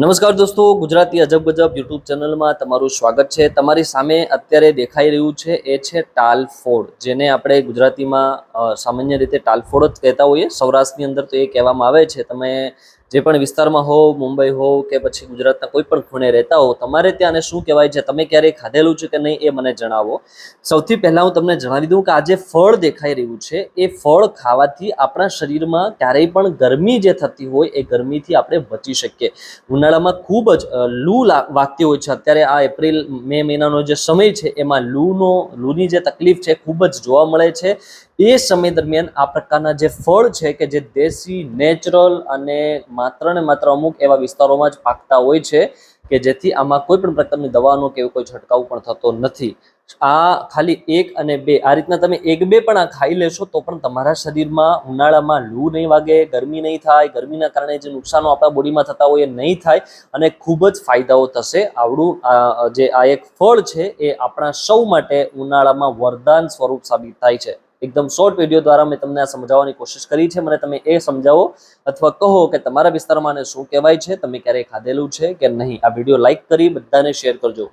નમસ્કાર દોસ્તો, ગુજરાતી અજબ ગજબ યુટ્યુબ ચેનલમાં તમારું સ્વાગત છે. તમારી સામે અત્યારે દેખાઈ રહ્યું છે, એ છે ટાલફોડ જેને આપણે ગુજરાતીમાં સામાન્ય રીતે ટાલફોડ જ કહેતા હોઈએ. સૌરાષ્ટ્રની અંદર તો એ કહેવામાં આવે છે. તમે જે પણ વિસ્તારમાં હો મુંબઈ હો કે પછી ગુજરાતના કોઈ પણ ખૂણે રહેતા હો તમારે ત્યાં આને શું કહેવાય છે? તમે ક્યારેય ખાધેલું છે કે નહીં એ મને જણાવો. સૌથી પહેલાં હું તમને જણાવી દઉં કે આ જે ફળ દેખાઈ રહ્યું છે, એ ફળ ખાવાથી આપણા શરીરમાં ક્યારેય પણ ગરમી જે થતી હોય, એ ગરમીથી આપણે બચી શકીએ. ઉનાળામાં ખૂબ જ લા- વાગતી હોય છે. અત્યારે આ એપ્રિલ, મે મહિનાનો જે સમય છે, એમાં લૂનો, લૂની જે તકલીફ છે, ખૂબ જ જોવા મળે છે. એ સમય દરમિયાન આ પ્રકારના જે ફળ છે કે જે દેશી, નેચરલ અને માત્ર ને માત્ર અમુક એવા વિસ્તારોમાં જ પાકતા હોય છે કે જેથી આમાં કોઈ પણ પ્રકારની દવાનો કે એવો કોઈ છંટકાવ પણ થતો નથી. આ ખાલી એક અને બે, આ રીતના તમે એક બે પણ આ ખાઈ લેશો તો પણ તમારા શરીરમાં ઉનાળામાં લૂ નહીં વાગે, ગરમી નહીં થાય, ગરમીના કારણે જે નુકસાનો આપણા બોડીમાં થતા હોય એ નહીં થાય અને ખૂબ જ ફાયદાઓ થશે. આવડું જે આ એક ફળ છે એ આપણા સૌ માટે ઉનાળામાં વરદાન સ્વરૂપ સાબિત થાય છે. એકદમ શોર્ટ વીડિયો દ્વારા મેં તમને આ સમજાવવાની કોશિશ કરી છે. મને તમે એ સમજાવો અથવા કહો કે તમારા વિસ્તારમાં આને શું કહેવાય છે, તમે ક્યારેય ખાધેલું છે કે નહીં? આ વીડિયો લાઇક કરી, બધાને શેર કરજો.